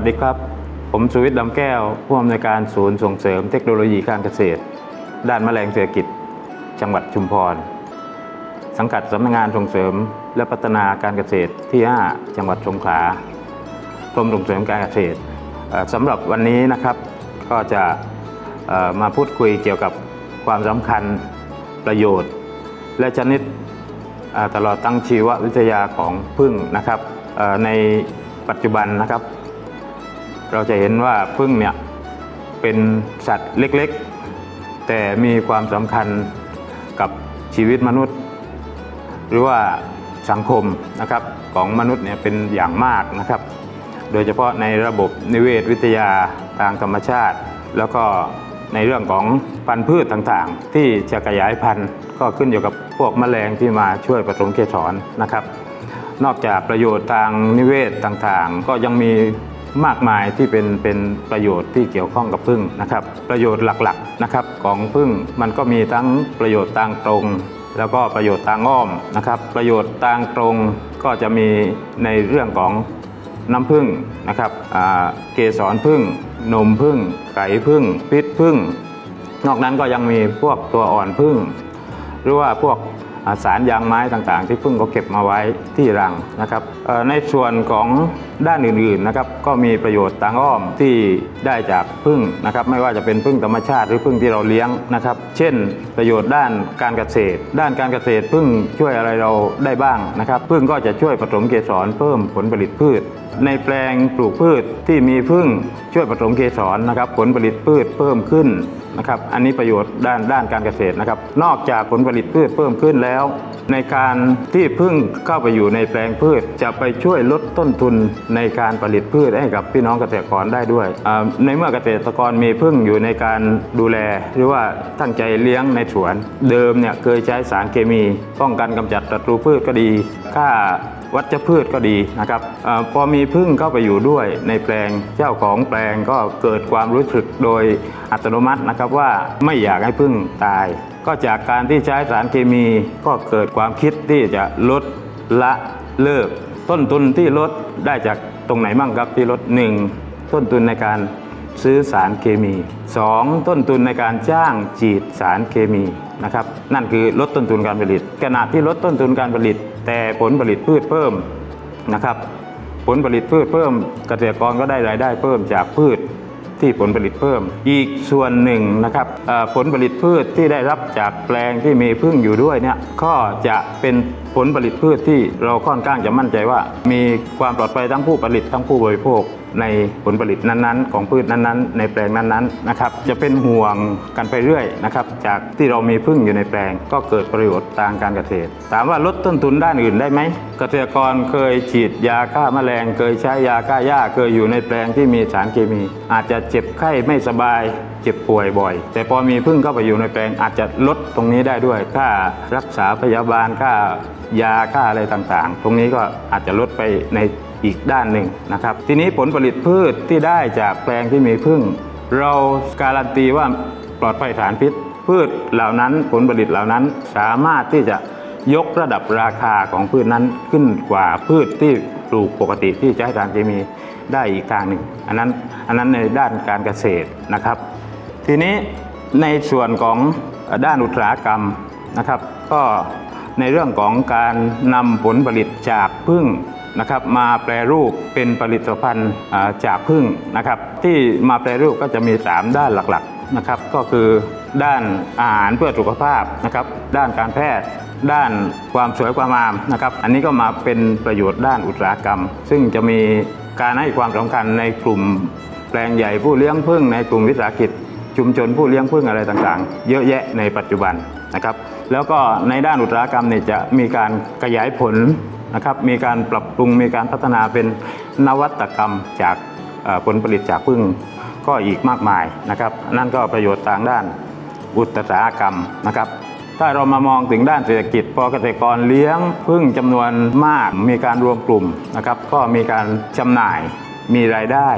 วัสดีครับ ผมสุวิทย์ดำแก้ว ผู้อำนวยการศูนย์ส่งเสริมเทคโนโลยีการเกษตร ด้านแมลงเศรษฐกิจ จังหวัดชุมพร สังกัดสำนักงานส่งเสริมและพัฒนาการเกษตรที่ 5 จังหวัดสงขลากรมส่งเสริมการเกษตรสำหรับวันนี้นะครับก็จะมาพูดคุยเกี่ยวกับความสำคัญประโยชน์ และชนิดตลอดตั้งชีววิทยาของผึ้งนะครับในปัจจุบันนะครับ เราจะเห็นว่าผึ้งเนี่ยเป็นสัตว์เล็กๆ แต่มีความสำคัญกับชีวิตมนุษย์ หรือว่าสังคมนะครับของมนุษย์เนี่ยเป็นอย่างมากนะครับ โดยเฉพาะในระบบนิเวศวิทยาทางธรรมชาติ แล้วก็ในเรื่องของพันธุ์พืชต่างๆ ที่จะขยายพันธุ์ก็ขึ้นอยู่กับพวกแมลงที่มาช่วยผสมเกสรนะครับ นอกจากประโยชน์ทางนิเวศต่างๆ ก็ยังมี มากมายที่เป็นเป็นประโยชน์ที่เกี่ยวข้องกับพึ่งนะครับ ประโยชน์หลักๆนะครับของพึ่งมันก็มีทั้งประโยชน์ทางตรง แล้วก็ประโยชน์ทางอ้อมนะครับ ประโยชน์ทางตรงก็จะมีในเรื่องของน้ำผึ้งนะครับเกสรผึ้งนมผึ้งไก่ผึ้งพิษผึ้งนอกนั้นก็ยังมีพวกตัวอ่อนผึ้งหรือว่าพวก สารยางไม้ต่างๆ ที่ผึ้งก็เก็บมาไว้ที่รังนะครับในส่วนของด้านอื่นๆนะครับก็มีประโยชน์ทางอ้อมที่ได้จากผึ้งนะครับไม่ว่าจะเป็นผึ้งธรรมชาติหรือผึ้งที่เราเลี้ยงนะครับ เช่น ประโยชน์ด้านการเกษตร ด้านการเกษตรผึ้งช่วยอะไรเราได้บ้างนะครับผึ้งก็จะช่วยผสมเกสรเพิ่มผลผลิตพืช ในแปลงปลูกพืชที่มีผึ้งช่วยผสมเกสรนะครับ ผลผลิตพืชเพิ่มขึ้นนะครับ อันนี้ประโยชน์ด้านด้านการเกษตรนะครับ นอกจากผลผลิตพืชเพิ่มขึ้นแล้ว ในการที่ผึ้งเข้าไปอยู่ในแปลงพืช จะไปช่วยลดต้นทุนในการผลิตพืชให้กับพี่น้องเกษตรกรได้ด้วย ในเมื่อเกษตรกรมีผึ้งอยู่ในการดูแล หรือว่าตั้งใจเลี้ยงในสวน เดิมเนี่ยเคยใช้สารเคมี ป้องกันกำจัดศัตรูพืชก็ดีค่า วัชพืชก็ดีนะครับอพอมีพึ่งเข้าไปอยู่ด้วยในแปลงเจ้าของแปลงก็เกิดความรู้สึกโดยอัตโนมัตินะครับว่าไม่อยากให้พึ่งตาย ก็จากการที่ใช้สารเคมีก็เกิดความคิดที่จะลดละเลิก ต้นทุนที่ลดได้จากตรงไหนบ้างครับที่ลดหนึ่งต้นทุนในการ ซื้อสารเคมี 2. ต้นทุนในการจ้างฉีดสารเคมีนะครับนั่นคือลดต้นทุนการผลิต ขณะที่ลดต้นทุนการผลิต แต่ผลผลิตพืชเพิ่มนะครับผลผลิตพืชเพิ่ม เกษตรกรก็ได้รายได้เพิ่มจากพืชที่ผลผลิตเพิ่ม อีกส่วนหนึ่งนะครับผลผลิตพืชที่ได้รับจากแปลงที่มีพึ่งอยู่ด้วยเนี่ยก็จะเป็นผลผลิตพืชที่เราค่อนข้างจะมั่นใจว่า มีความปลอดภัยทั้งผู้ผลิตทั้งผู้บริโภคในผลผลิตนั้นๆ ของพืชนั้นๆ ในแปลงนั้นๆนะครับจะเป็นห่วงกันไปเรื่อยนะครับจากที่เรามีพึ่งอยู่ในแปลง ก็เกิดประโยชน์ทางการเกษตร ถามว่าลดต้นทุนด้านอื่นได้ไหมเกษตรกรเคยฉีดยาฆ่าแมลง เคยใช้ยาฆ่าหญ้าเคยอยู่ในแปลงที่มีสารเคมี อาจจะเจ็บไข้ไม่สบาย เจ็บป่วยบ่อย แต่พอมีพึ่งเข้าไปอยู่ในแปลงอาจจะลดตรงนี้ได้ด้วย ค่ารักษาพยาบาลค่ายาค่าอะไรต่างๆ ตรงนี้ก็อาจจะลดไปในอีกด้านหนึ่งนะครับ ทีนี้ผลผลิตพืชที่ได้จากแปลงที่มีพึ่ง เราการันตีว่าปลอดภัยสารพิษ พืชเหล่านั้นผลผลิตเหล่านั้นสามารถที่จะยกระดับราคาของพืชนั้นขึ้นกว่าพืชที่ปลูกปกติที่ใช้สารเคมีได้อีกทางหนึ่งอันนั้นอันนั้นในด้านการเกษตรนะครับ ทีนี้ในส่วนของด้านอุตสาหกรรมนะครับ ก็ในเรื่องของการนำผลผลิตจากพึ่งนะครับมาแปรรูปเป็นผลิตภัณฑ์จากพึ่งนะครับ ที่มาแปรรูปก็จะมี 3 ด้านหลักๆนะครับ ก็คือด้านอาหารเพื่อสุขภาพนะครับ ด้านการแพทย์ ด้านความสวยความงามนะครับ อันนี้ก็มาเป็นประโยชน์ด้านอุตสาหกรรม ซึ่งจะมีการให้ความสำคัญในกลุ่มแปลงใหญ่ผู้เลี้ยงพึ่งในกลุ่มวิสาหกิจ ชุมชนผู้เลี้ยงพึ่งอะไรต่างๆ เยอะแยะในปัจจุบันนะครับ แล้วก็ในด้านอุตสาหกรรมเนี่ยจะมีการขยายผลนะครับ มีการปรับปรุงมีการพัฒนาเป็นนวัตกรรมจากผลผลิตจากพึ่งก็อีกมากมายนะครับ นั่นก็ประโยชน์ทางด้านอุตสาหกรรมนะครับถ้าเรามามองถึงด้านเศรษฐกิจพอเกษตรกรเลี้ยงพึ่งจำนวนมากมีการรวมกลุ่มนะครับ ก็มีการจำหน่ายมีรายได้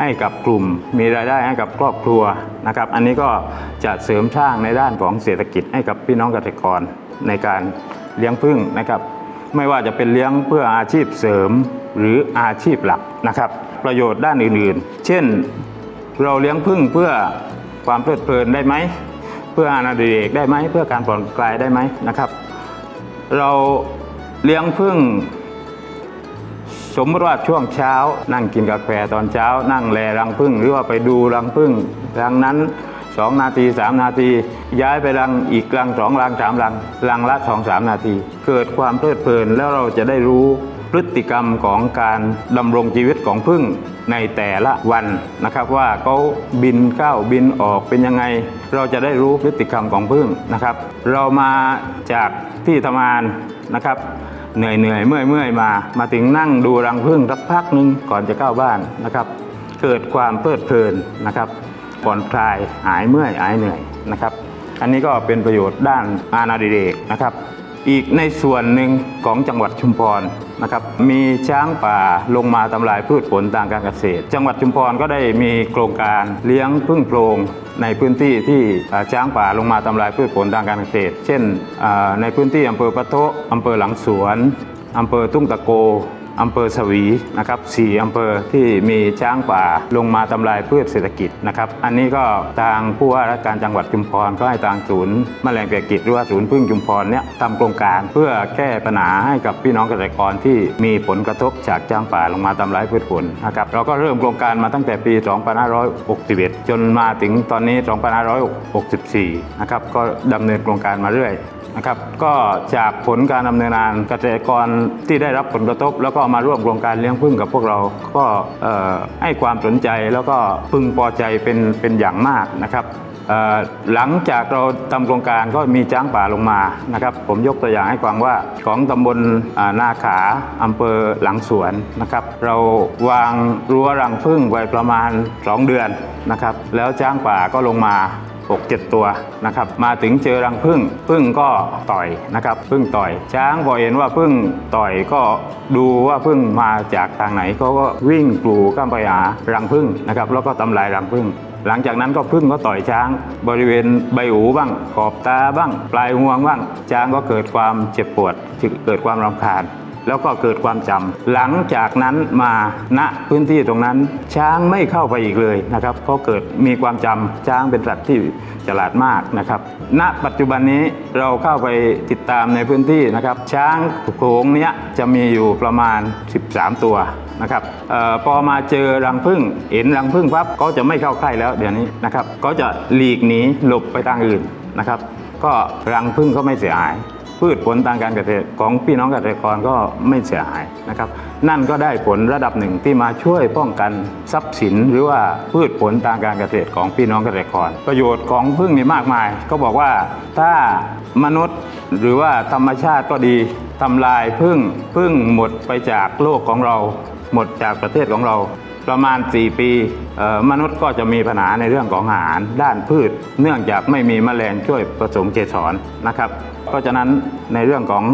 ให้กับกลุ่ม มีรายได้ให้กับครอบครัวนะครับ อันนี้ก็จะเสริมสร้างในด้านของเศรษฐกิจให้กับพี่น้องเกษตรกรในการเลี้ยงพึ่งนะครับ ไม่ว่าจะเป็นเลี้ยงเพื่ออาชีพเสริมหรืออาชีพหลักนะครับ ประโยชน์ด้านอื่นๆ เช่น เราเลี้ยงพึ่งเพื่อความเพลิดเพลินได้ไหม เพื่ออาณาดิเรกได้ไหม เพื่อการผ่อนคลายได้ไหมนะครับ เราเลี้ยงพึ่ง สมมติว่าช่วงเช้า นั่งกินกาแฟตอนเช้า นั่งแลรังพึ่งหรือว่าไปดูรังพึ่งรังนั้นสองนาทีสามนาที ย้ายไปรังอีกรังสองรังสามรังรังละสองสามนาที เกิดความเพลิดเพลินแล้วเราจะได้รู้พฤติกรรมของการดำรงชีวิตของพึ่งในแต่ละวันนะครับว่าเขาบินเข้าบินออกเป็นยังไง เราจะได้รู้พฤติกรรมของพึ่งนะครับ เรามาจากที่ทำงานนะครับ เหนื่อยเหนื่อยเมื่อยเมื่อยมา มาถึงนั่งดูรังผึ้งสักพักหนึ่งก่อนจะเข้าบ้านนะครับ เกิดความเพลิดเพลินนะครับผ่อนคลายหายเมื่อยหายเหนื่อยนะครับ อันนี้ก็เป็นประโยชน์ด้านอาณาดิเรกนะครับ อีกในส่วนหนึ่งของจังหวัดชุมพรนะครับ มีช้างป่าลงมาทำลายพืชผลทางการเกษตร จังหวัดชุมพรก็ได้มีโครงการเลี้ยงพึ่งโพรง ในพื้นที่ที่ช้างป่าลงมาทำลายพืชผลทางการเกษตร เช่น ในพื้นที่อำเภอปะโทะอำเภอหลังสวนอำเภอตุ้งตะโก อำเภอสวีนะครับสี่อำเภอที่มีช้างป่าลงมาทำลายพืชเศรษฐกิจนะครับ อันนี้ก็ทางผู้ว่าราชการจังหวัดชุมพรก็ให้ทางศูนย์แมลงเศรษฐกิจหรือว่าศูนย์พึ่งชุมพรเนี่ยทำโครงการเพื่อแก้ปัญหาให้กับพี่น้องเกษตรกรที่มีผลกระทบจากช้างป่าลงมาทำลายพืชผลนะครับเราก็เริ่มโครงการมาตั้งแต่ปี 2561 จนมาถึงตอนนี้ 2564 นะครับก็ดำเนินโครงการมาเรื่อย นะครับก็จากผลการดำเนินงานเกษตรกรที่ได้รับผลกระทบ แล้วก็มาร่วมโครงการเลี้ยงผึ้งกับพวกเราก็ให้ความสนใจแล้วก็พึงพอใจเป็นเป็นอย่างมากนะครับหลังจากเราทำโครงการก็มีช้างป่าลงมานะครับ ผมยกตัวอย่างให้ฟังว่าของตำบลนาขาอำเภอหลังสวนนะครับ เราวางรั้วรังผึ้งไว้ประมาณ 2 เดือนนะครับ แล้วช้างป่าก็ลงมา หกเจ็ดตัวนะครับมาถึงเจอรังผึ้งผึ้งก็ต่อยนะครับผึ้งต่อย ช้างพอเห็นว่าผึ้งต่อยก็ดูว่าผึ้งมาจากทางไหนเขาก็วิ่งกลูข้ามไปหารังผึ้งนะครับแล้วก็ทำลายรังผึ้งหลังจากนั้นก็ผึ้งก็ต่อยช้าง บริเวณใบหูบ้าง ขอบตาบ้าง ปลายห่วงบ้างช้างก็เกิดความเจ็บปวดเกิดความรำคาญ แล้วก็เกิดความจำหลังจากนั้นมาณพื้นที่ตรงนั้น ช้างไม่เข้าไปอีกเลยนะครับเพราะเกิดมีความจำช้างเป็นสัตว์ที่ฉลาดมากนะครับ ณ ปัจจุบันนี้เราเข้าไปติดตามในพื้นที่นะครับ ช้างโขงเนี้ยจะมีอยู่ประมาณ 13 ตัวนะครับออพอมาเจอรังผึ้งเห็นรังผึ้งปั๊บก็จะไม่เข้าใกล้แล้วเดี๋ยวนี้นะครับ ก็จะหลีกหนีหลบไปทางอื่นนะครับ ก็รังผึ้งก็ไม่เสียหาย พืชผลทางการเกษตรของพี่น้องเกษตรกรก็ไม่เสียหายนะครับ นั่นก็ได้ผลระดับหนึ่งที่มาช่วยป้องกันทรัพย์สิน หรือว่าพืชผลทางการเกษตรของพี่น้องเกษตรกร ประโยชน์ของพึ่งนี่มากมาย ก็บอกว่าถ้ามนุษย์หรือว่าธรรมชาติก็ดีทำลายพึ่งพึ่งหมดไปจากโลกของเรา หมดจากประเทศของเราประมาณ 4 ปีมนุษย์ก็จะมีปัญหาในเรื่องของอาหาร ด้านพืช เนื่องจากไม่มีแมลงช่วยผสมเกสรนะครับ เพราะฉะนั้นในเรื่องของ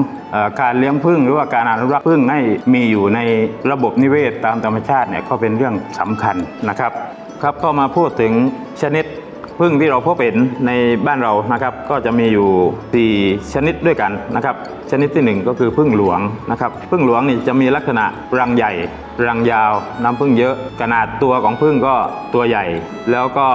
การเลี้ยงผึ้งหรือว่าการอนุรักษ์ผึ้งให้มีอยู่ในระบบนิเวศตามธรรมชาติเนี่ยก็เป็นเรื่องสำคัญนะครับครับก็มาพูดถึงชนิดพึ่งที่เราพบเห็นในบ้านเรานะครับ ก็จะมีอยู่ 4 ชนิดด้วยกันนะครับ ชนิดที่ 1 ก็คือพึ่งหลวงนะครับพึ่งหลวงนี่จะมีลักษณะรังใหญ่ รังยาว น้ำพึ่งเยอะขนาดตัวของพึ่งก็ตัวใหญ่ แล้วก็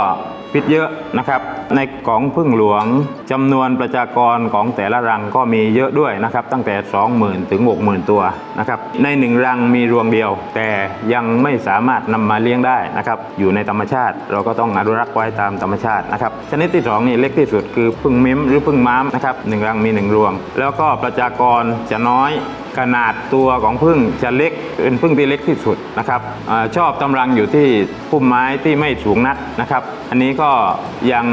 พิษเยอะนะครับในของพึ่งหลวงจำนวนประชากรของแต่ละรังก็มีเยอะด้วยนะครับตั้งแต่ 20,000 ถึง 60,000 ตัวนะครับในหนึ่งรังมีรวงเดียว แต่ยังไม่สามารถนำมาเลี้ยงได้นะครับอยู่ในธรรมชาติ เราก็ต้องอนุรักษ์ไว้ตามธรรมชาตินะครับชนิดที่สองนี่เล็กที่สุดคือพึ่งมิ้มหรือพึ่งม้ามนะครับหนึ่งรังมีหนึ่งรวง แล้วก็ประชากรจะน้อยขนาดตัวของพึ่งจะเล็กเป็นพึ่งที่เล็กที่สุดนะครับอชอบตำรังอยู่ที่พุ่มไม้ที่ไม่สูงนักนะครับ อันนี้ก็ยัง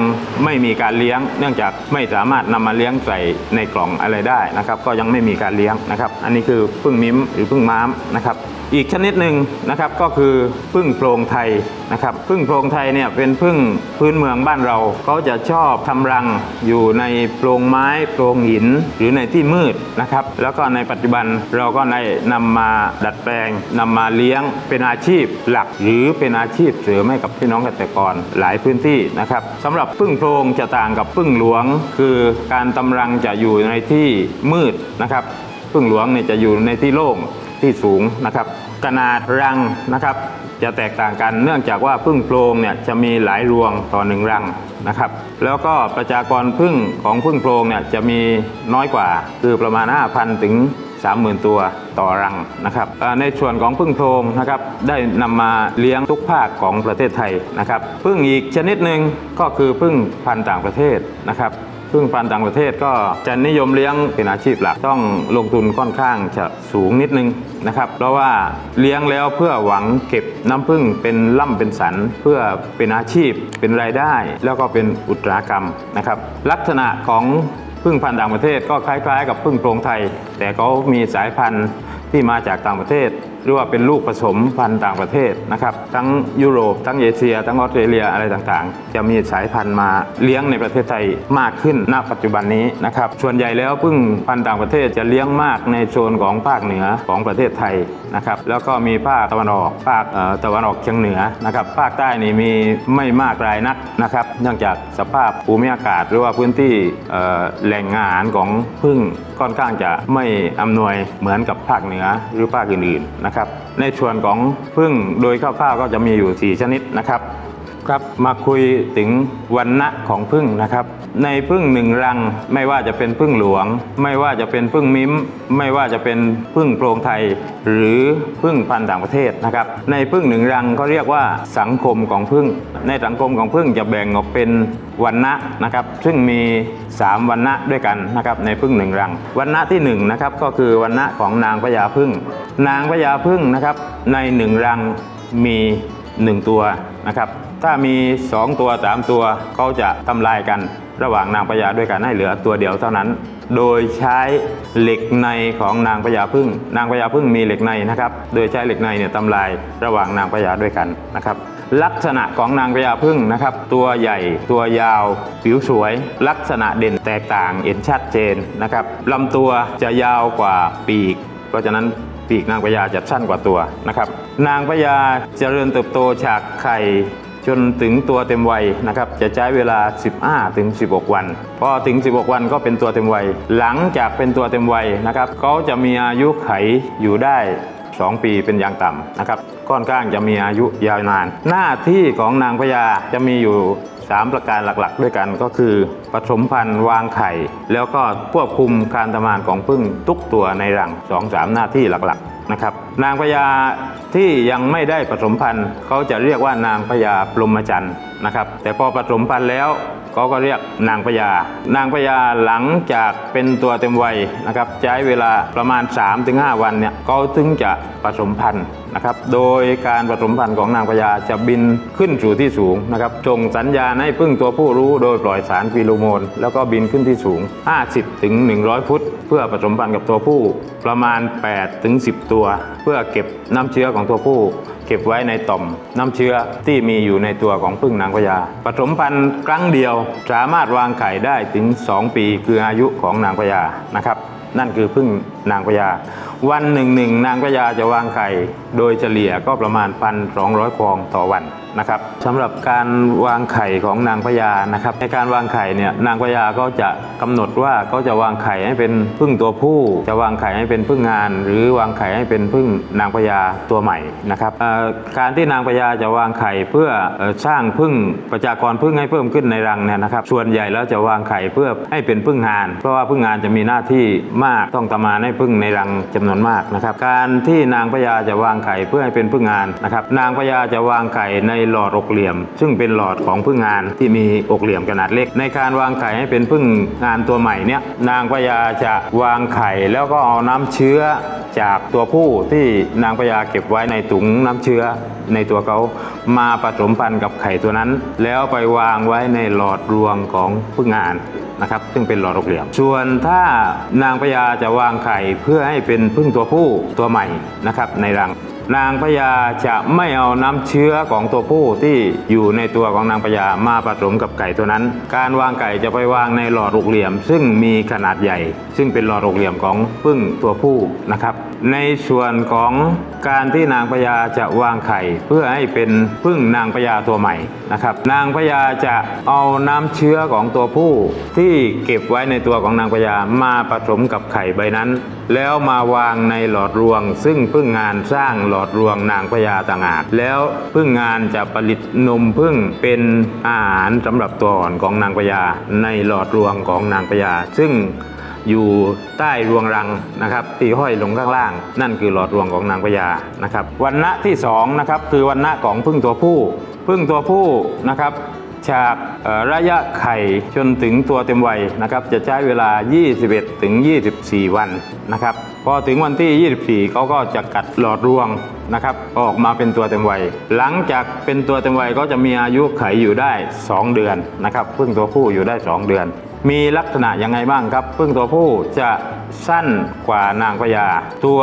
ไม่มีการเลี้ยง เนื่องจากไม่สามารถนำมาเลี้ยงใส่ในกล่องอะไรได้นะครับ ก็ยังไม่มีการเลี้ยงนะครับ อันนี้คือพึ่งมิ้มหรือพึ่งม้ามนะครับ อีกชนิดหนึ่งนะครับก็คือพึ่งโพรงไทยนะครับพึ่งโพรงไทยเนี่ยเป็นพึ่งพื้นเมืองบ้านเราเขาจะชอบทำรังอยู่ในโพรงไม้โพรงหินหรือในที่มืดนะครับแล้วก็ในปัจจุบันเราก็ได้นำมาดัดแปลงนำมาเลี้ยงเป็นอาชีพหลัก หรือเป็นอาชีพเสริมให้กับพี่น้องเกษตรกรหลายพื้นที่นะครับสำหรับพึ่งโพรงจะต่างกับพึ่งหลวง คือการตำรังจะอยู่ในที่มืดนะครับพึ่งหลวงเนี่ยจะอยู่ในที่โล่ง ที่สูงนะครับ ขนาดรังนะครับ จะแตกต่างกันเนื่องจากว่าพึ่งโพรงเนี่ยจะมีหลายรวงต่อหนึ่งรังนะครับ แล้วก็ประชากรพึ่งของพึ่งโพรงเนี่ยจะมีน้อยกว่าคือประมาณ 5,000 ถึง30,000 ตัวต่อรังนะครับในส่วนของพึ่งโพรงนะครับได้นำมาเลี้ยงทุกภาคของประเทศไทยนะครับพึ่งอีกชนิดหนึ่งก็คือพึ่งพันธุ์ต่างประเทศนะครับ พึ่งพันธุ์ต่างประเทศก็จะนิยมเลี้ยงเป็นอาชีพหลักต้องลงทุนค่อนข้างจะสูงนิดนึงนะครับ เพราะว่าเลี้ยงแล้วเพื่อหวังเก็บน้ำพึ่งเป็นล่ำเป็นสัน เพื่อเป็นอาชีพ เป็นรายได้ แล้วก็เป็นอุตสาหกรรมนะครับ ลักษณะของพึ่งพันธุ์ต่างประเทศก็คล้าย ๆ กับพึ่งโพรงไทย แต่เขามีสายพันธุ์ที่มาจากต่างประเทศ หรือว่าเป็นลูกผสมพันธุ์ต่างประเทศนะครับทั้งยุโรป ทั้งเอเชีย ทั้งออสเตรเลียอะไรต่างๆ จะมีสายพันธุ์มาเลี้ยงในประเทศไทยมากขึ้นณปัจจุบันนี้นะครับส่วนใหญ่แล้วพึ่งพันธุ์ต่างประเทศจะเลี้ยงมากในโซนของภาคเหนือของประเทศไทยนะครับแล้วก็มีภาคตะวันออกภาคตะวันออกเฉียงเหนือนะครับภาคใต้นี่มีไม่มากรายนักนะครับ เนื่องจากสภาพภูมิอากาศหรือว่าพื้นที่แหล่งอาหารของพึ่งค่อนข้างจะไม่อำนวยเหมือนกับภาคเหนือหรือภาคอื่นๆนะครับในส่วนของพึ่งโดยคร่าวๆก็จะมีอยู่ 4 ชนิดนะครับ ครับมาคุยถึงวันณะของพึ่งนะครับ ในพึ่งหนึ่งรังไม่ว่าจะเป็นพึ่งหลวง ไม่ว่าจะเป็นพึ่งมิ้ม ไม่ว่าจะเป็นพึ่งโพรงไทย หรือพึ่งพันธุ์ต่างประเทศนะครับ ในพึ่งหนึ่งรังเขาเรียกว่าสังคมของพึ่ง ในสังคมของพึ่งจะแบ่งออกเป็นวันณะนะครับ ซึ่งมี 3 วันณะด้วยกันนะครับในพึ่งหนึ่งรังวันณะที่1นงนะครับก็คือวันณะของนางพญาพึ่ง นางพญาพึ่งนะครับในหนึ่งรังมี 1 ตัวนะครับ ถ้ามี 2 ตัว 3 ตัวเขาจะทำลายกันระหว่างนางพญาด้วยกันให้เหลือตัวเดียวเท่านั้น โดยใช้เหล็กในของนางพญาพึ่ง นางพญาพึ่งมีเหล็กในนะครับ โดยใช้เหล็กในเนี่ยทำลายระหว่างนางพญาด้วยกันนะครับ ลักษณะของนางพญาพึ่งนะครับ ตัวใหญ่ตัวยาว ผิวสวย ลักษณะเด่นแตกต่างเห็นชัดเจนนะครับลำตัวจะยาวกว่าปีก เพราะฉะนั้นปีกนางพญาจะสั้นกว่าตัวนะครับ นางพญาเจริญเติบโตจากไข่ จนถึงตัวเต็มวัยนะครับจะใช้เวลา 15ถึง16 วัน พอถึง 16 วันก็เป็นตัวเต็มวัย หลังจากเป็นตัวเต็มวัยนะครับเขาจะมีอายุไขอยู่ได้ 2 ปีเป็นอย่างต่ำนะครับค่อนข้างจะมีอายุยาวนาน หน้าที่ของนางพญาจะมีอยู่ 3 ประการหลักๆ ด้วยกันก็คือผสมพันธุ์วางไข่ แล้วก็ควบคุมการทำงานของพึ่งทุกตัวในรัง 2-3 หน้าที่หลักๆ นะครับ นางพญาที่ยังไม่ได้ผสมพันธุ์เขาจะเรียกว่านางพญาปลมจันทร์ นะครับ แต่พอผสมพันธุ์แล้วเขาก็เรียกนางพญานางพญาหลังจากเป็นตัวเต็มวัยนะครับ ใช้เวลาประมาณ 3-5 วันเนี่ยเขาถึงจะผสมพันธุ์นะครับ โดยการผสมพันธุ์ของนางพญาจะบินขึ้นสู่ที่สูงนะครับส่งสัญญาณให้พึ่งตัวผู้รู้โดยปล่อยสารฟีโรโมน แล้วก็บินขึ้นที่สูง 50-100ถึงฟุต เพื่อผสมพันธุ์กับตัวผู้ประมาณ 8-10ถึง10ตัว เพื่อเก็บน้ำเชื้อของตัวผู้ เก็บไว้ในต่อมน้ำเชื้อที่มีอยู่ในตัวของพึ่งนางพญาผสมพันธุ์ครั้งเดียวสามารถวางไข่ได้ถึง 2 ปีคืออายุของนางพญานะครับ นั่นคือพึ่งนางพญาวันหนึ่งหนึ่งนางพญาจะวางไข่ โดยเฉลี่ยก็ประมาณพันสองร้อยฟองต่อวัน นะครับสำหรับการวางไข่ของนางพญานะครับในการวางไข่เนี่ยนางพญาก็จะกำหนดว่าเขาจะวางไข่ให้เป็นพึ่งตัวผู้ จะวางไข่ให้เป็นพึ่งงาน หรือวางไข่ให้เป็นพึ่งนางพญาตัวใหม่นะครับการที่นางพญาจะวางไข่เพื่อสร้างพึ่งประชากรพึ่งให้เพิ่มขึ้นในรังเนี่ยนะครับ ส่วนใหญ่แล้วจะวางไข่เพื่อให้เป็นพึ่งงาน เพราะว่าพึ่งงานจะมีหน้าที่มากต้องทำงานให้พึ่งในรังจำนวนมากนะครับ การที่นางพญาจะวางไข่เพื่อให้เป็นพึ่งงานนะครับ นางพญาจะวางไข่ในหลอดอกเหลี่ยม ซึ่งเป็นหลอดของพึ่งงานที่มีอกเหลี่ยมขนาดเล็ก ในการวางไข่ให้เป็นพึ่งงานตัวใหม่เนี่ยนางพญาจะวางไข่แล้วก็เอาน้ำเชื้อจากตัวผู้ที่นางพญาเก็บไว้ในถุงน้ำเชื้อในตัวเขามาผสมพันธุ์กับไข่ตัวนั้น แล้วไปวางไว้ในหลอดรวงของพึ่งงานนะครับซึ่งเป็นหลอดอกเหลี่ยม ส่วนถ้านางพญาจะวางไข่เพื่อให้เป็นพึ่งตัวผู้ตัวใหม่นะครับในรัง นางพญาจะไม่เอาน้ำเชื้อของตัวผู้ที่อยู่ในตัวของนางพญามาผสมกับไก่ตัวนั้น การวางไก่จะไปวางในหลอดอกเหลี่ยม ซึ่งมีขนาดใหญ่ ซึ่งเป็นหลอดอกเหลี่ยมของพึ่งตัวผู้นะครับ ในส่วนของการที่นางพญาจะวางไข่เพื่อให้เป็นพึ่งนางพญาตัวใหม่นะครับ นางพญาจะเอาน้ำเชื้อของตัวผู้ที่เก็บไว้ในตัวของนางพญามาผสมกับไข่ใบนั้น แล้วมาวางในหลอดรวง ซึ่งพึ่งงานสร้างหลอดรวงนางพญาต่างหากแล้วพึ่งงานจะผลิตนมพึ่งเป็นอาหารสำหรับตัวอ่อนของนางพญาในหลอดรวงของนางพญาซึ่งอยู่ใต้รวงรังนะครับที่ห้อยลงข้างล่าง นั่นคือหลอดรวงของนางพญานะครับวันณะที่สองนะครับคือวันณะของพึ่งตัวผู้พึ่งตัวผู้นะครับ จากระยะไข่จนถึงตัวเต็มวัยนะครับจะใช้เวลา 21 ถึง 24 วันนะครับพอถึงวันที่ 24เขาก็จะกัดหลอดรวงนะครับออกมาเป็นตัวเต็มวัย หลังจากเป็นตัวเต็มวัยก็จะมีอายุไขอยู่ได้ 2 เดือนนะครับพึ่งตัวผู้อยู่ได้ 2 เดือน มีลักษณะยังไงบ้างครับ พึ่งตัวผู้จะสั้นกว่านางพญาตัว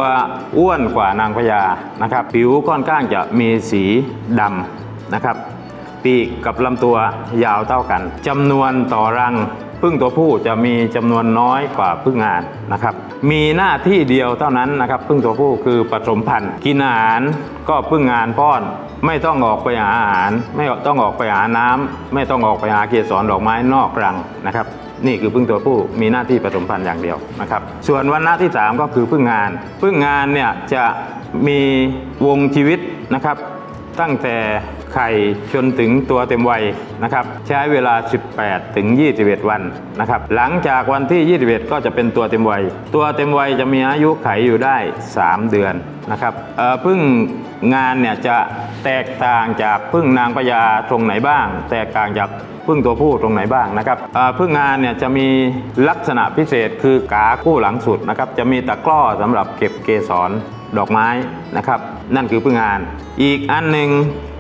อ้วนกว่านางพญานะครับ ผิวค่อนข้างจะมีสีดำนะครับ ปีกกับลำตัวยาวเท่ากันจำนวนต่อรังพึ่งตัวผู้จะมีจำนวนน้อยกว่าพึ่งงานนะครับ มีหน้าที่เดียวเท่านั้นนะครับ พึ่งตัวผู้คือผสมพันธุ์กินอาหารก็พึ่งงานป้อน ไม่ต้องออกไปหาอาหาร ไม่ต้องออกไปหาน้ำไม่ต้องออกไปหาเกสรดอกไม้นอกรังนะครับ นี่คือพึ่งตัวผู้มีหน้าที่ผสมพันธุ์อย่างเดียวนะครับ ส่วนวันหน้าที่ 3 ก็คือพึ่งงาน พึ่งงานเนี่ยจะมีวงชีวิตนะครับ ตั้งแต่ ไข่จนถึงตัวเต็มวัยนะครับ ใช้เวลา 18 ถึง 21 วันนะครับ หลังจากวันที่ 21 ก็จะเป็นตัวเต็มวัย ตัวเต็มวัยจะมีอายุไขอยู่ได้ 3 เดือนนะครับเอ่อพึ่งงานเนี่ยจะแตกต่างจากพึ่งนางพญาตรงไหนบ้าง แตกต่างจากพึ่งตัวผู้ตรงไหนบ้างนะครับพึ่งงานเนี่ยจะมีลักษณะพิเศษคือกาคู่หลังสุดนะครับ จะมีตะกร้อสำหรับเก็บเกสรดอกไม้นะครับ นั่นคือพึ่งงาน อีกอันหนึ่ง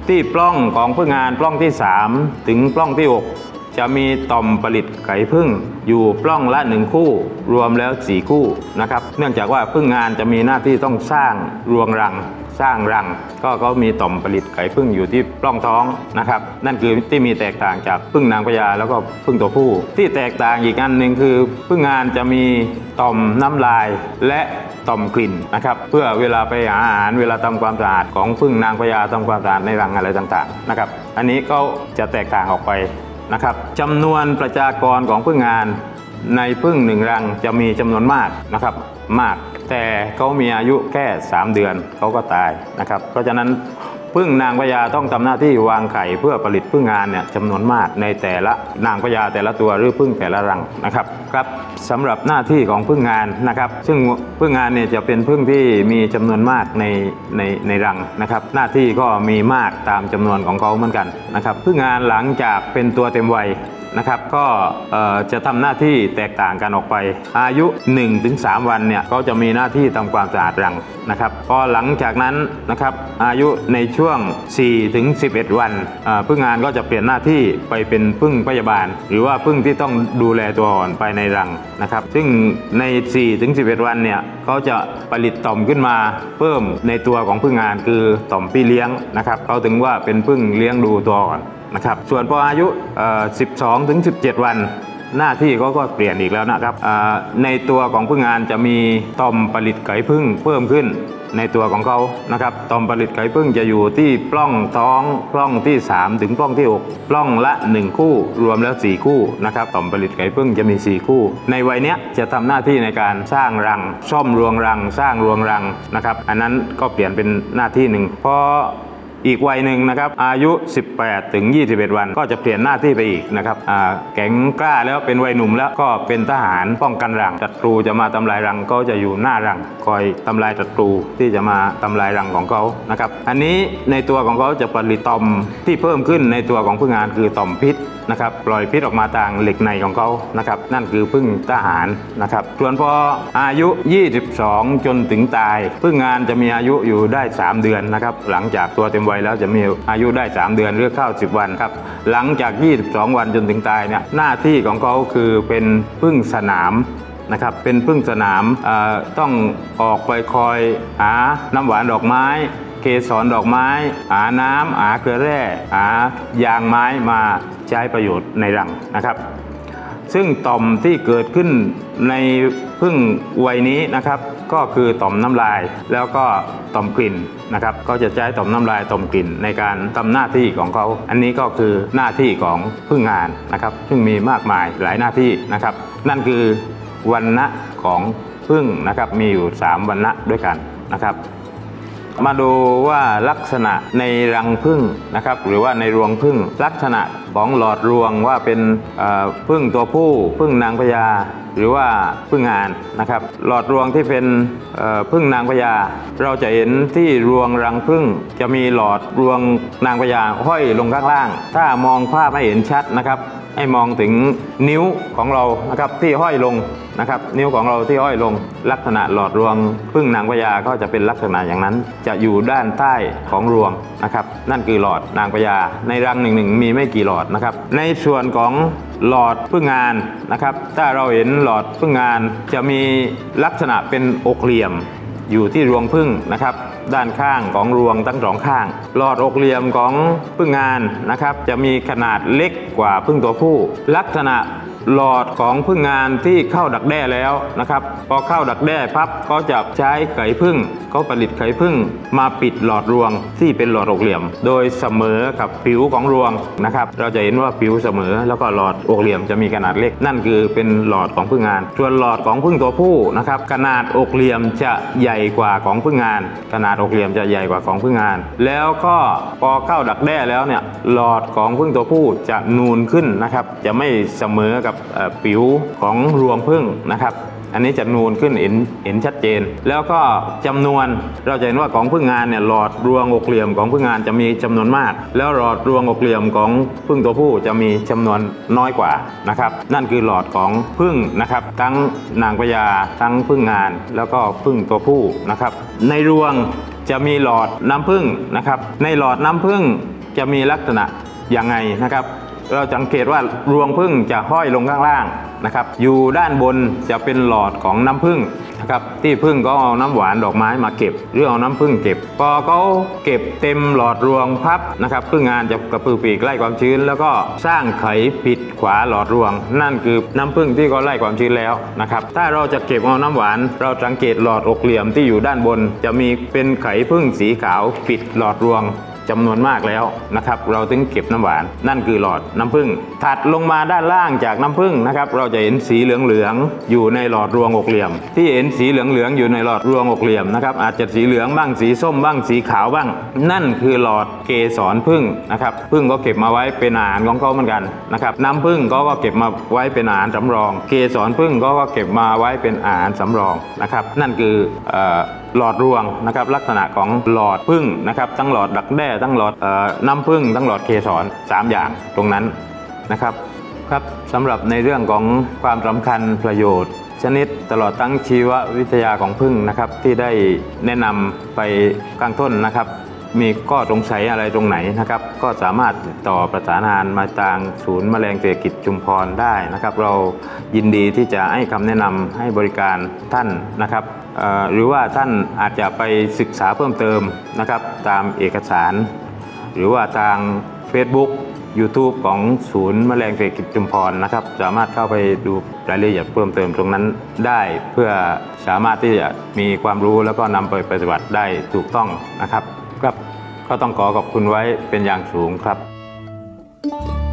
ที่ปล้องของพึ่งงานปล้องที่ 3 ถึงปล้องที่ 6 จะมีต่อมผลิตไข่พึ่งอยู่ปล้องละหนึ่งคู่ รวมแล้วสี่คู่นะครับ เนื่องจากว่าพึ่งงานจะมีหน้าที่ต้องสร้างรวงรังสร้างรังก็เขามีต่อมผลิตไข่พึ่งอยู่ที่ปล้องท้องนะครับ นั่นคือที่มีแตกต่างจากพึ่งนางพญาแล้วก็พึ่งตัวผู้ ที่แตกต่างอีกอันหนึ่งคือพึ่งงานจะมีต่อมน้ำลายและต่อมกลิ่นนะครับ เพื่อเวลาไปหาอาหารเวลาทำความสะอาดของพึ่งนางพญาทำความสะอาดในรังอะไรต่างๆนะครับ อันนี้ก็จะแตกต่างออกไป นะครับจำนวนประชากรของพึ่งงานในพึ่งหนึ่งรังจะมีจำนวนมากนะครับมาก แต่เขามีอายุแค่ 3 เดือนเขาก็ตายนะครับ เพราะฉะนั้น พึ่งนางพญาต้องทำหน้าที่วางไข่เพื่อผลิตพึ่งงานเนี่ยจำนวนมากในแต่ละนางพญาแต่ละตัวหรือพึ่งแต่ละรังนะครับครับสำหรับหน้าที่ของพึ่งงานนะครับ ซึ่งพึ่งงานเนี่ยจะเป็นพึ่งที่มีจำนวนมากในในในรังนะครับ หน้าที่ก็มีมากตามจำนวนของเขาเหมือนกันนะครับพึ่งงานหลังจากเป็นตัวเต็มวัย นะครับก็จะทำหน้าที่แตกต่างกันออกไป อายุ 1-3 วันเนี่ยก็จะมีหน้าที่ทำความสะอาดรังนะครับพอหลังจากนั้นนะครับอายุในช่วง 4-11 วันเอ่อพึ่งงานก็จะเปลี่ยนหน้าที่ไปเป็นพึ่งพยาบาล หรือว่าพึ่งที่ต้องดูแลตัวอ่อนภายในรังนะครับ ซึ่งใน 4-11 วันเนี่ยเขาจะผลิตต่อมขึ้นมาเพิ่มในตัวของพึ่งงานคือต่อมพี่เลี้ยงนะครับเขาถึงว่าเป็นพึ่งเลี้ยงดูตัวอ่อน นะครับ ส่วนพออายุ 12 ถึง 17 วัน หน้าที่เขาก็เปลี่ยนอีกแล้วนะครับ ในตัวของพึ่งงานจะมีตอมผลิตไข่พึ่งเพิ่มขึ้นในตัวของเขานะครับตอมผลิตไข่พึ่งจะอยู่ที่ปล้องท้องปล้องที่ 3 ถึงปล้องที่ 6 ปล้องละ 1 คู่ รวมแล้ว 4 คู่นะครับตอมผลิตไข่พึ่งจะมี 4 คู่ ในวัยเนี้ยจะทำหน้าที่ในการสร้างรัง ซ่อมรวงรัง สร้างรวงรังนะครับ อันนั้นก็เปลี่ยนเป็นหน้าที่หนึ่งพอ อีกวัยหนึ่งนะครับอายุ 18 ถึง 21 วัน ก็จะเปลี่ยนหน้าที่ไปอีกนะครับแข็งกล้าแล้วเป็นวัยหนุ่มแล้วก็เป็นทหารป้องกันรังศัตรูจะมาทำลายรังก็จะอยู่หน้ารัง คอยทำลายศัตรูที่จะมาทำลายรังของเขานะครับอันนี้ในตัวของเขาจะผลิตต่อมที่เพิ่มขึ้นในตัวของพึ่งงานคือต่อมพิษนะครับปล่อยพิษออกมาทางเหล็กในของเขานะครับนั่นคือพึ่งทหารนะครับส่วนพออายุ 22 จนถึงตาย พึ่งงานจะมีอายุอยู่ได้ 3 เดือนนะครับหลังจากตัวเต็มไวัยแล้วจะมีอายุได้ 3 เดือนหรือเข้า10 วันครับ หลังจาก 22 วันจนถึงตายเนี่ยหน้าที่ของเขาคือเป็นพึ่งสนามนะครับเป็นพึ่งสนามต้องออกไปคอยหาน้ำหวานดอกไม้ เกสรดอกไม้ หาน้ำหาเกลือแร่หายางไม้มาใช้ประโยชน์ในรังนะครับ ซึ่งต่อมที่เกิดขึ้นในพึ่งวัยนี้นะครับ ก็คือต่อมน้ำลาย แล้วก็ต่อมกลิ่นนะครับก็จะใช้ต่อมน้ำลายต่อมกลิ่นในการทำหน้าที่ของเขา อันนี้ก็คือหน้าที่ของพึ่งงานนะครับ ซึ่งมีมากมายหลายหน้าที่นะครับ นั่นคือวันณะของพึ่งนะครับมีอยู่ 3 วันณะด้วยกันนะครับ มาดูว่าลักษณะในรังผึ้งนะครับ หรือว่าในรวงผึ้งลักษณะของหลอดรวงว่าเป็นเอ่อผึ้งตัวผู้ผึ้งนางพญาหรือว่าผึ้งงานนะครับ หลอดรวงที่เป็นเอ่อผึ้งนางพญาเราจะเห็นที่รวงรังผึ้งจะมีหลอดรวงนางพญาห้อยลงข้างล่าง ถ้ามองภาพให้เห็นชัดนะครับ ให้มองถึงนิ้วของเรานะครับที่ห้อยลง นะครับนิ้วของเราที่ห้อยลงลักษณะหลอดรวงพึ่งนางพญาก็จะเป็นลักษณะอย่างนั้น จะอยู่ด้านใต้ของรวงนะครับนั่นคือหลอดนางพญาในรังหนึ่งหนึ่งมีไม่กี่หลอดนะครับในส่วนของหลอดพึ่งงานนะครับถ้าเราเห็นหลอดพึ่งงานจะมีลักษณะเป็นอกเหลี่ยมอยู่ที่รวงพึ่งนะครับด้านข้างของรวงทั้งสองข้าง หลอดอกเหลี่ยมของพึ่งงานนะครับ จะมีขนาดเล็กกว่าพึ่งตัวผู้ ลักษณะ หลอดของพึ่งงานที่เข้าดักแด้แล้วนะครับ พอเข้าดักแด้พับก็จะใช้ไข่พึ่งเขาผลิตไข่พึ่งมาปิดหลอดรวงที่เป็นหลอดอกเหลี่ยม โดยเสมอกับผิวของรวงนะครับ เราจะเห็นว่าผิวเสมอแล้วก็หลอดอกเหลี่ยมจะมีขนาดเล็ก นั่นคือเป็นหลอดของพึ่งงาน ส่วนหลอดของพึ่งตัวผู้นะครับขนาดอกเหลี่ยมจะใหญ่กว่าของพึ่งงาน ขนาดอกเหลี่ยมจะใหญ่กว่าของพึ่งงาน แล้วก็พอเข้าดักแด้แล้วเนี่ยหลอดของพึ่งตัวผู้จะนูนขึ้นนะครับ จะไม่เสมอกับเอ่อผิวของรวงพึ่งนะครับ อันนี้จะนูนขึ้นเห็นเห็นชัดเจน แล้วก็จำนวนเราจะเห็นว่าของพึ่งงานเนี่ยหลอดรวงอกเหลี่ยมของพึ่งงานจะมีจำนวนมาก แล้วหลอดรวงอกเหลี่ยมของพึ่งตัวผู้จะมีจำนวนน้อยกว่านะครับ นั่นคือหลอดของพึ่งนะครับ ทั้งนางพญาทั้งพึ่งงาน แล้วก็พึ่งตัวผู้นะครับ ในรวงจะมีหลอดน้ำพึ่งนะครับ ในหลอดน้ำพึ่งจะมีลักษณะยังไงนะครับ เราสังเกตว่ารวงพึ่งจะห้อยลงข้างล่างนะครับ อยู่ด้านบนจะเป็นหลอดของน้ำพึ่งนะครับ ที่พึ่งก็เอาน้ำหวานดอกไม้มาเก็บ หรือเอาน้ำพึ่งเก็บ พอเขาเก็บเต็มหลอดรวงพับนะครับพึ่งงานจะกระพือปีกไล่ความชื้น แล้วก็สร้างไขปิดขวาหลอดรวง นั่นคือน้ำพึ่งที่เขาไล่ความชื้นแล้วนะครับ ถ้าเราจะเก็บเอาน้ำหวาน เราสังเกตหลอดอกเหลี่ยมที่อยู่ด้านบน จะมีเป็นไขพึ่งสีขาวปิดหลอดรวง จำนวนมากแล้วนะครับ เราถึงเก็บน้ำหวาน นั่นคือหลอดน้ำผึ้งถัดลงมาด้านล่างจากน้ำผึ้งนะครับ เราจะเห็นสีเหลืองๆอยู่ในหลอดรวงอกเหลี่ยม ที่เห็นสีเหลืองๆอยู่ในหลอดรวงอกเหลี่ยมนะครับ อาจจะสีเหลืองบ้างสีส้มบ้างสีขาวบ้าง นั่นคือหลอดเกสรผึ้งนะครับผึ้งก็เก็บมาไว้เป็นอาหารของเขาเหมือนกันนะครับน้ำผึ้งก็ก็เก็บมาไว้เป็นอาหารสำรอง เกสรผึ้งก็ก็เก็บมาไว้เป็นอาหารสำรองนะครับ นั่นคือหลอดรวงนะครับลักษณะของหลอดพึ่งนะครับทั้งหลอดดักแด้ทั้งหลอดออน้ำพึ่งทั้งหลอดเกสรสามอย่างตรงนั้น นะครับครับสำหรับในเรื่องของความสำคัญประโยชน์ ชนิดตลอดทั้งชีววิทยาของพึ่งนะครับที่ได้แนะนำไปข้างต้นนะครับ มีข้อสงสัยอะไรตรงไหนนะครับ ก็สามารถต่อประสานงานมาทางศูนย์แมลงเศรษฐกิจชุมพรได้นะครับ เรายินดีที่จะให้คำแนะนำให้บริการท่านนะครับหรือว่าท่านอาจจะไปศึกษาเพิ่มเติมนะครับ ตามเอกสาร หรือว่าทาง Facebook YouTube ของศูนย์แมลงเศรษฐกิจชุมพรนะครับ สามารถเข้าไปดูรายละเอียดเพิ่มเติมตรงนั้นได้ เพื่อสามารถที่จะมีความรู้แล้วก็นำไปปฏิบัติได้ถูกต้องนะครับครับก็ต้องขอขอบคุณไว้เป็นอย่างสูงครับ